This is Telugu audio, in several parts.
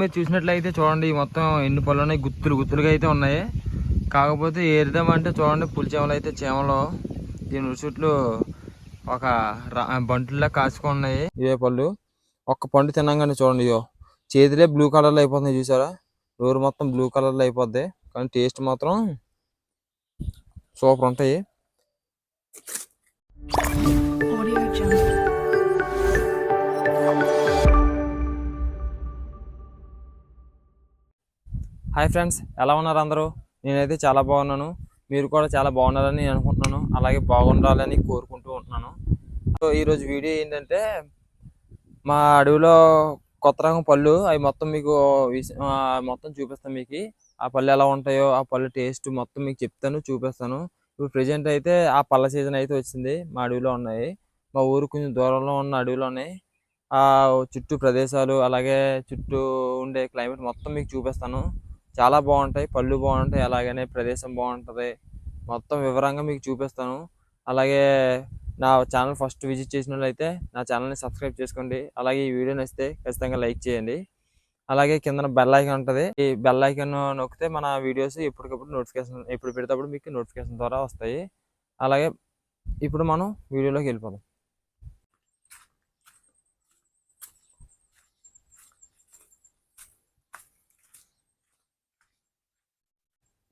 మీరు చూసినట్లయితే చూడండి మొత్తం ఎన్ని పళ్ళు ఉన్నాయి? గుత్తులు గుత్తులుగా అయితే ఉన్నాయి. కాకపోతే ఏరుదామంటే చూడండి పులిచేమలు అయితే చేమలు. దీని చుట్లు ఒక బంటుల్లా కాసుకున్నాయి ఇవే పళ్ళు. ఒక్క పండు తినంగానే చూడండి ఇయో చేతిలే బ్లూ కలర్లో అయిపోతున్నాయి చూసారా? నోరు మొత్తం బ్లూ కలర్లో అయిపోద్ది. కానీ టేస్ట్ మాత్రం సూపర్ ఉంటాయి. హాయ్ ఫ్రెండ్స్ ఎలా ఉన్నారు అందరూ? నేనైతే చాలా బాగున్నాను. మీరు కూడా చాలా బాగున్నారని నేను అనుకుంటున్నాను. అలాగే బాగుండాలని కోరుకుంటూ ఉంటున్నాను. సో ఈరోజు వీడియో ఏంటంటే మా అడవిలో కొత్త రకం పళ్ళు అవి మొత్తం మీకు మొత్తం చూపిస్తాను మీకు. ఆ పళ్ళు ఎలా ఉంటాయో ఆ పళ్ళు టేస్ట్ మొత్తం మీకు చెప్తాను చూపిస్తాను. ఇప్పుడు ప్రెజెంట్ అయితే ఆ పళ్ళ సీజన్ అయితే వచ్చింది మా అడవిలో ఉన్నాయి. మా ఊరు కొంచెం దూరంలో ఉన్న అడవిలో ఉన్నాయి. ఆ చుట్టూ ప్రదేశాలు అలాగే చుట్టూ ఉండే క్లైమేట్ మొత్తం మీకు చూపిస్తాను. చాలా బాగుంటాయి. పళ్ళు బాగుంటాయి. అలాగనే ప్రదేశం బాగుంటుంది. మొత్తం వివరంగా మీకు చూపిస్తాను. అలాగే నా ఛానల్ ఫస్ట్ విజిట్ చేసిన వాళ్ళైతే నా ఛానల్ని సబ్స్క్రైబ్ చేసుకోండి. అలాగే ఈ వీడియో నచ్చితే ఖచ్చితంగా లైక్ చేయండి. అలాగే కింద బెల్ ఐకాన్ ఉంటుంది. ఈ బెల్ ఐకాన్ నొక్కితే మన వీడియోస్ ఎప్పటికప్పుడు నోటిఫికేషన్ ఎప్పుడు పెడితే మీకు నోటిఫికేషన్ ద్వారా వస్తాయి. అలాగే ఇప్పుడు మనం వీడియోలోకి వెళ్ళిపోదాం.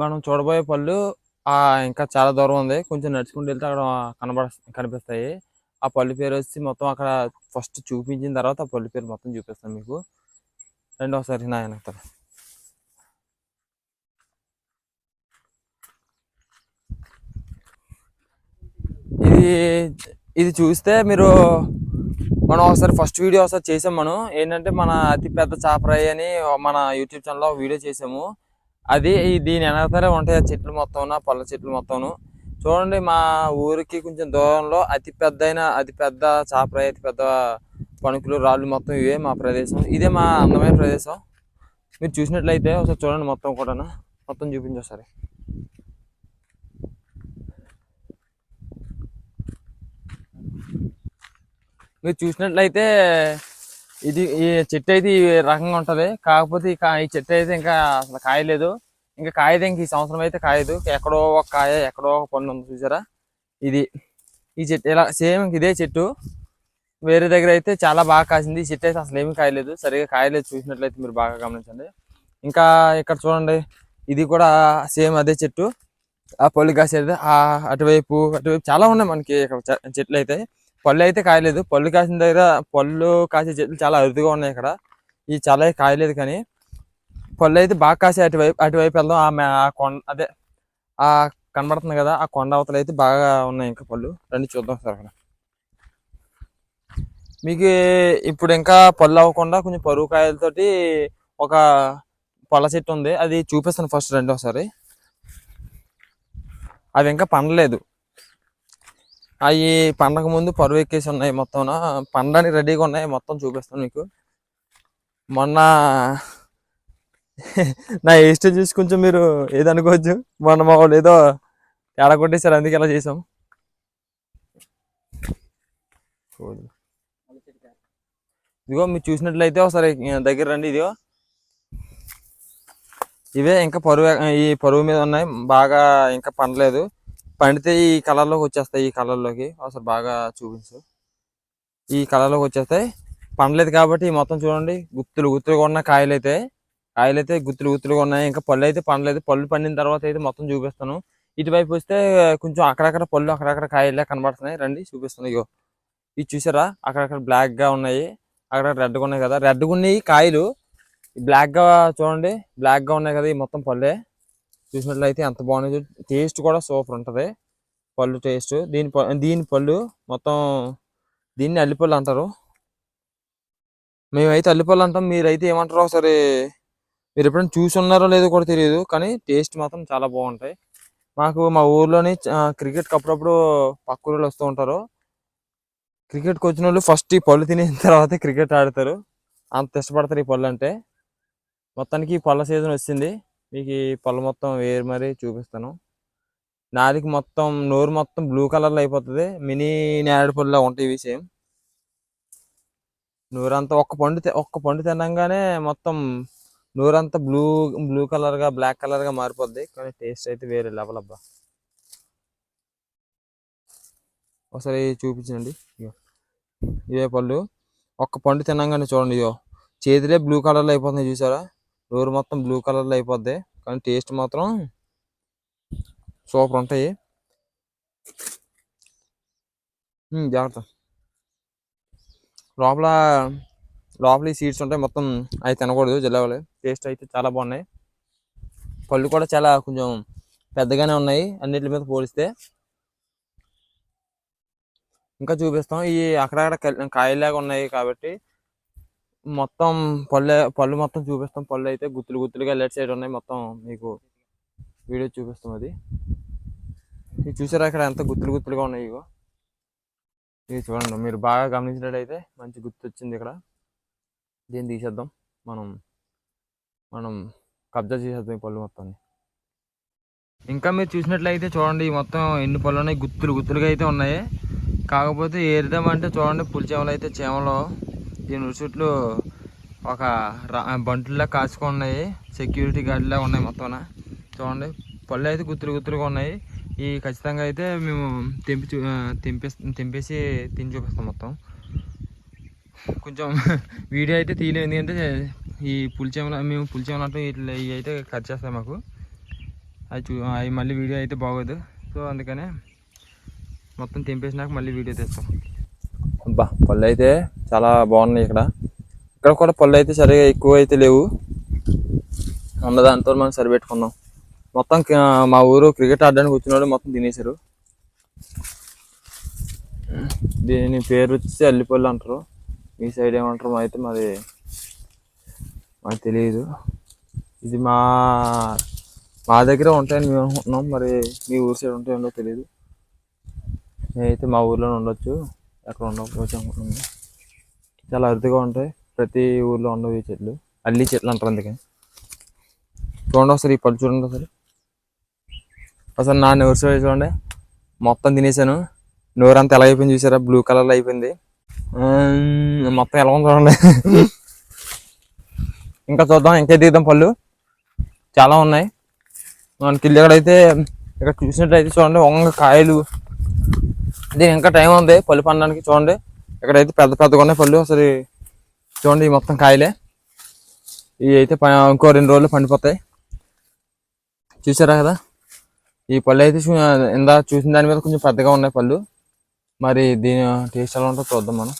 మనం చూడబోయే పళ్ళు ఆ ఇంకా చాలా దూరం ఉంది. కొంచెం నడుచుకుంటూ వెళ్తే అక్కడ కనబడ కనిపిస్తాయి. ఆ పళ్ళు పేరు వచ్చి మొత్తం అక్కడ ఫస్ట్ చూపించిన తర్వాత ఆ పళ్ళు పేరు మొత్తం చూపిస్తాను మీకు. రెండోసారి నా వెనకాల ఇది ఇది చూస్తే మీరు మనం ఒకసారి ఫస్ట్ వీడియో ఒకసారి చేసాం మనం. ఏంటంటే మన అతి పెద్ద చాపరాయి అని మన యూట్యూబ్ ఛానల్లో వీడియో చేసాము. అది ఈ దీని వెనకాలే ఉంటాయి ఆ చెట్లు మొత్తం పళ్ళ చెట్లు మొత్తం చూడండి మా ఊరికి కొంచెం దూరంలో అతి పెద్ద అతి పెద్ద చాపరాయి అతి పెద్ద పణుకులు రాళ్ళు మొత్తం ఇవే మా ప్రదేశం. ఇదే మా అందమైన ప్రదేశం. మీరు చూసినట్లయితే ఒకసారి చూడండి మొత్తం కూడా మొత్తం చూపించు ఒకసారి. మీరు చూసినట్లయితే ఇది ఈ చెట్టు అయితే ఈ రకంగా ఉంటది. కాకపోతే ఈ చెట్టు అయితే ఇంకా అసలు కాయలేదు. ఇంకా కాయదు ఇంక ఈ సంవత్సరం అయితే కాయదు. ఎక్కడో ఒక కాయ ఎక్కడో ఒక పండు ఉంది చూసారా? ఇది. ఈ చెట్టు ఇలా సేమ్ ఇదే చెట్టు. వేరే దగ్గర అయితే చాలా బాగా కాసింది. ఈ చెట్టు అయితే అసలు ఏమీ కాయలేదు. సరిగా కాయలేదు చూసినట్లయితే మీరు బాగా గమనించండి. ఇంకా ఇక్కడ చూడండి. ఇది కూడా సేమ్ అదే చెట్టు. ఆ పళ్ళు కాసేది. ఆ అటువైపు అటువైపు చాలా ఉన్నాయి మనకి ఇక్కడ చెట్లు అయితే. పళ్ళు అయితే కాయలేదు. పళ్ళు కాసిన దగ్గర పళ్ళు కాసే చెట్లు చాలా అరుదుగా ఉన్నాయి ఇక్కడ. ఈ చాలా కాయలేదు కానీ పళ్ళు అయితే బాగా కాసే అటువైపు అటువైపు వెళ్దాం. ఆ ఆ కొండ అదే ఆ కనబడుతుంది కదా ఆ కొండ అవతలు అయితే బాగా ఉన్నాయి ఇంకా పళ్ళు. రండి చూద్దాం సార్ అక్కడ. మీకు ఇప్పుడు ఇంకా పళ్ళు అవ్వకుండా కొంచెం పరువు కాయలతోటి ఒక పళ్ళ చెట్టు ఉంది. అది చూపిస్తాను ఫస్ట్ రండి ఒకసారి. అవి ఇంకా పండలేదు. అవి పండగ ముందు పరువు ఎక్కేసి ఉన్నాయి మొత్తం పండడానికి రెడీగా ఉన్నాయి మొత్తం చూపిస్తాను మీకు. మొన్న నా ఏస్ట్ చూసి కొంచెం మీరు ఏదనుకోవచ్చు మొన్న మా వాళ్ళు ఏదో తేడా కొట్టేశారు అందుకే ఇలా చేసాం. ఇదిగో మీరు చూసినట్లయితే ఒకసారి దగ్గర రండి ఇదిగో. ఇవే ఇంకా పరువు ఈ పరువు మీద ఉన్నాయి. బాగా ఇంకా పండలేదు. పండితే ఈ కలర్లోకి వచ్చేస్తాయి ఈ కలర్లోకి. అసలు బాగా చూపించు. ఈ కలర్లోకి వచ్చేస్తాయి పండలేదు కాబట్టి ఈ మొత్తం చూడండి గుత్తులు గుత్తులుగా ఉన్న కాయలు అయితే కాయలు అయితే గుత్తులు గుత్తులుగా ఉన్నాయి. ఇంకా పళ్ళు అయితే పండలేదు. పళ్ళు పండిన తర్వాత అయితే మొత్తం చూపిస్తాను. ఇటువైపు వస్తే కొంచెం అక్కడక్కడ పళ్ళు అక్కడక్కడ కాయలే కనబడుతున్నాయి. రండి చూపిస్తాను. ఇగో ఇది చూసారా? అక్కడక్కడ బ్లాక్గా ఉన్నాయి. అక్కడ రెడ్గా ఉన్నాయి కదా. రెడ్గా ఉన్నాయి కాయలు బ్లాక్గా చూడండి. బ్లాక్గా ఉన్నాయి కదా ఈ మొత్తం పళ్ళే. చూసినట్లయితే ఎంత బాగుంది టేస్ట్ కూడా సూపర్ ఉంటది. పళ్ళు టేస్ట్. దీని ప- దీని పళ్ళు మొత్తం దీన్ని అల్లిపళ్ళు అంటారు. మేమైతే అల్లిపళ్ళు అంటాం. మీరైతే ఏమంటారో ఒకసారి మీరు ఎప్పుడైనా చూసి ఉన్నారో లేదో కూడా తెలియదు. కానీ టేస్ట్ మాత్రం చాలా బాగుంటాయి. మాకు మా ఊర్లోని క్రికెట్ అప్పుడప్పుడు పక్క ఊళ్ళో వస్తూ ఉంటారు. క్రికెట్కి వచ్చిన వాళ్ళు ఫస్ట్ ఈ పళ్ళు తినేసిన తర్వాత క్రికెట్ ఆడతారు. అంత ఇష్టపడతారు ఈ పళ్ళు అంటే. మొత్తానికి ఈ పళ్ళ సీజన్ వచ్చింది. మీకు ఈ పళ్ళు మొత్తం వేరు మరి చూపిస్తాను. నాదికి మొత్తం నోరు మొత్తం బ్లూ కలర్లో అయిపోతుంది. మినీ నేరేడు పళ్ళులా ఉంటాయి ఇవి సేమ్ నూరంతా ఒక్క పండు ఒక్క పండు తినంగానే మొత్తం నూరంతా బ్లూ బ్లూ కలర్గా బ్లాక్ కలర్గా మారిపోద్ది. కానీ టేస్ట్ అయితే వేరే లెవెల్ అబ్బా. ఒకసారి చూపించండి. ఇవే పళ్ళు. ఒక్క పండు తినంగానే చూడండి ఇయో చేతిలే బ్లూ కలర్లో అయిపోతుంది చూసారా? డోర్ మొత్తం బ్లూ కలర్లో అయిపోద్ది. కానీ టేస్ట్ మాత్రం సూపర్ ఉంటాయి. జాగ్రత్త. లోపల లోపల ఈ సీడ్స్ ఉంటాయి. మొత్తం అవి తినకూడదు జిల్లావాలి టేస్ట్ అయితే చాలా బాగున్నాయి. పళ్ళు కూడా చాలా కొంచెం పెద్దగానే ఉన్నాయి. అన్నిటి మీద పోలిస్తే. ఇంకా చూపిస్తాం. ఈ అక్కడక్కడ కల్- కాయలాగా ఉన్నాయి కాబట్టి మొత్తం పళ్ళు పళ్ళు మొత్తం చూపిస్తాం. పళ్ళు అయితే గుత్తులు గుత్తులుగా లెట్ సైడ్ ఉన్నాయి. మొత్తం మీకు వీడియో చూపిస్తాం అది. ఇవి చూసారా ఇక్కడ ఎంత గుత్తులు గుత్తులుగా ఉన్నాయి ఇగో? ఇది చూడండి. మీరు బాగా గమనించినట్లయితే మంచి గుర్తు వచ్చింది ఇక్కడ. దీన్ని తీసేద్దాం. మనం మనం కబ్జా చేసేద్దాం ఈ పళ్ళు మొత్తాన్ని. ఇంకా మీరు చూసినట్లయితే చూడండి మొత్తం ఎన్ని పళ్ళు ఉన్నాయి? గుత్తులు గుత్తులుగా అయితే ఉన్నాయి. కాకపోతే ఏరిదామంటే చూడండి పులి చేమలు అయితే చేమలు దీని రుచుట్లు ఒక రా- బంటుల్లా కాచుకొని ఉన్నాయి. సెక్యూరిటీ గార్డ్లా ఉన్నాయి మొత్తం చూడండి. పళ్ళు అయితే గుత్తులు గుత్తులుగా ఉన్నాయి. ఈ ఖచ్చితంగా అయితే మేము తెంపి తెంపే తెంపేసి తిని చూపిస్తాం మొత్తం. కొంచెం వీడియో అయితే తీయలేదు ఎందుకంటే ఈ పులిచేమల మేము పులిచేమలు ఇట్లా ఇవి అయితే కట్ చేస్తాయి మాకు. అవి చూ అవి మళ్ళీ వీడియో అయితే బాగోదు. సో అందుకనే మొత్తం తెంపేసినాక మళ్ళీ వీడియో తెస్తాం. అబ్బా పళ్ళు అయితే చాలా బాగున్నాయి ఇక్కడ. ఇక్కడ కూడా పళ్ళు అయితే సరిగా ఎక్కువ అయితే లేవు. ఉన్న దాంతో మనం సరిపెట్టుకున్నాం. మొత్తం మా ఊరు క్రికెట్ ఆడడానికి వచ్చిన మొత్తం తినేశారు. దీని పేరు వచ్చి అల్లిపల్లి అంటారు. మీ సైడ్ ఏమంటారు అయితే మాది మాకు తెలియదు. ఇది మా మా దగ్గర ఉంటాయని మేము అనుకుంటున్నాం. మరి మీ ఊరు సైడ్ ఉంటాయో తెలియదు. నేనైతే మా ఊర్లోనే ఉండొచ్చు. ఎక్కడ ఉండకపోవచ్చు అనుకుంటున్నాను చాలా అరుదుగా ఉంటాయి. ప్రతి ఊర్లో ఉండవు ఈ చెట్లు. అల్లి చెట్లు అంటారు అందుకే. చూడండి ఒకసారి ఈ పళ్ళు చూడండి ఒకసారి. అసలు నా నోరు చూడండి. మొత్తం తినేసాను. నోరంతా ఎలా అయిపోయింది చూసారా? బ్లూ కలర్లో అయిపోయింది. మొత్తం ఎలా ఉంది చూడండి. ఇంకా చూద్దాం ఇంకా దిగుదాం పళ్ళు. చాలా ఉన్నాయి. మనకి ఇక్కడైతే ఇక్కడ చూసినట్లయితే చూడండి వంగ కాయలు. దీని ఇంకా టైం ఉంది పళ్ళు పండడానికి చూడండి. ఇక్కడైతే పెద్ద పెద్దగా ఉన్నాయి పళ్ళు అసలు చూడండి ఈ మొత్తం కాయలే. ఇవి అయితే ప- ఇంకో రెండు రోజులు పండిపోతాయి. చూసారా కదా? ఈ పళ్ళు అయితే ఇందా చూసిన దాని మీద కొంచెం పెద్దగా ఉన్నాయి పళ్ళు. మరి దీని టేస్ట్ ఎలా ఉంటుందో చూద్దాం మనం.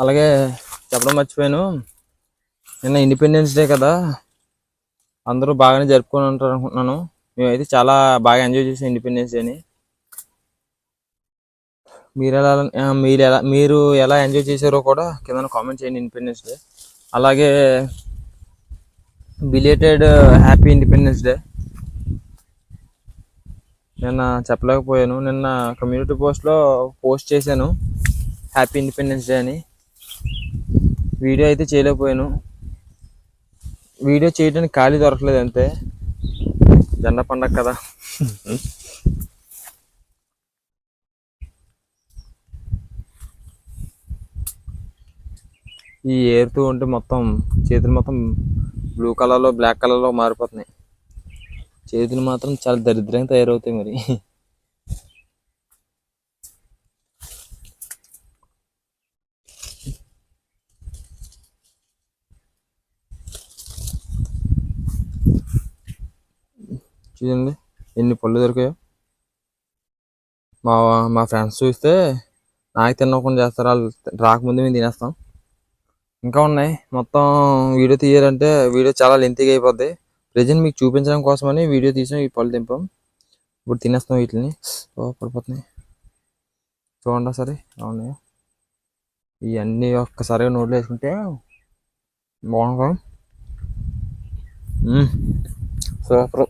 అలాగే చెప్పడం మర్చిపోయాను. నిన్న ఇండిపెండెన్స్ డే కదా. అందరూ బాగానే జరుపుకొని ఉంటారు అనుకుంటున్నాను. మేమైతే చాలా బాగా ఎంజాయ్ చేసాం ఇండిపెండెన్స్ డేని మీరు ఎలా మీరు ఎలా మీరు ఎలా ఎంజాయ్ చేశారో కూడా కింద కామెంట్ చేయండి ఇండిపెండెన్స్ డే అలాగే బిలేటెడ్ హ్యాపీ ఇండిపెండెన్స్ డే నిన్న చెప్పలేకపోయాను. నిన్న కమ్యూనిటీ పోస్ట్లో పోస్ట్ చేశాను. హ్యాపీ ఇండిపెండెన్స్ డే అని. వీడియో అయితే చేయలేకపోయాను. వీడియో చేయడానికి ఖాళీ దొరకలేదు అంతే. జెండా పండగ కదా. ఈ ఏరుతూ ఉంటే మొత్తం చేతులు మొత్తం బ్లూ కలర్లో బ్లాక్ కలర్లో మారిపోతున్నాయి. చేతులు మాత్రం చాలా దరిద్రంగా తయారవుతాయి మరి. చూడండి. ఎన్ని పళ్ళు దొరికాయో. మా మా ఫ్రెండ్స్ చూస్తే నాకు తినకుండా చేస్తారు. వాళ్ళు రాకముందు మేము తినేస్తాం. ఇంకా ఉన్నాయి. మొత్తం వీడియో తీయాలంటే వీడియో చాలా లెంతీగా అయిపోద్ది. ప్రజెంట్ మీకు చూపించడం కోసమని వీడియో తీసాం ఈ పళ్ళు దింపాం. ఇప్పుడు తినేస్తాం వీటిని. ఓ పడిపోతున్నాయి. చూడండి సరే అవునాయి ఇవన్నీ ఒక్కసారిగా నోట్లో వేసుకుంటే బాగుంటాం సూపర్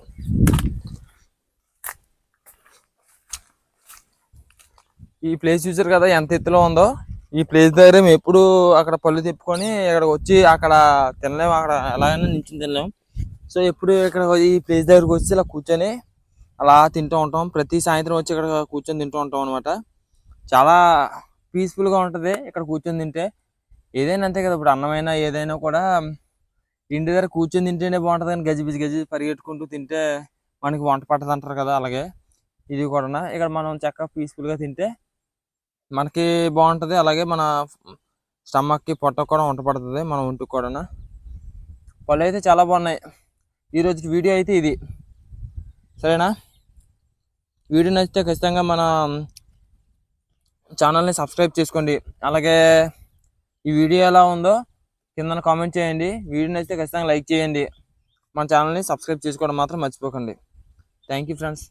ఈ ప్లేస్ చూసారు కదా ఎంత ఎత్తులో ఉందో? ఈ ప్లేస్ దగ్గర మేము ఎప్పుడు అక్కడ పళ్ళు తిప్పుకొని ఇక్కడ వచ్చి అక్కడ తినలేము. అక్కడ ఎలాగైనా నించుని తినలేము. సో ఎప్పుడు ఇక్కడ ఈ ప్లేస్ దగ్గరకు వచ్చి ఇలా కూర్చొని అలా తింటూ ఉంటాం. ప్రతి సాయంత్రం వచ్చి ఇక్కడ కూర్చొని తింటూ ఉంటాం అనమాట చాలా పీస్ఫుల్గా ఉంటుంది ఇక్కడ కూర్చొని తింటే. ఏదైనా అంతే కదా ఇప్పుడు అన్నమైనా ఏదైనా కూడా ఇంటి దగ్గర కూర్చొని తింటేనే బాగుంటుంది కానీ గజిబిజి గజిబిజి పరిగెట్టుకుంటూ తింటే మనకి వంట పట్టదు అంటారు కదా అలాగే. ఇది కూడా ఇక్కడ మనం చక్కగా పీస్ఫుల్గా తింటే మనకి బాగుంటుంది. అలాగే మన స్టమక్కి పొట్ట కూడా వంట పడుతుంది మన ఒంటికి కూడా పళ్ళు అయితే చాలా బాగున్నాయి. ఈరోజుకి వీడియో అయితే ఇది. సరేనా? వీడియో నచ్చితే ఖచ్చితంగా మన ఛానల్ని సబ్స్క్రైబ్ చేసుకోండి. అలాగే ఈ వీడియో ఎలా ఉందో కింద కామెంట్ చేయండి. వీడియో నచ్చితే ఖచ్చితంగా లైక్ చేయండి. మన ఛానల్ని సబ్స్క్రైబ్ చేసుకోవడం మాత్రం మర్చిపోకండి. Thank you friends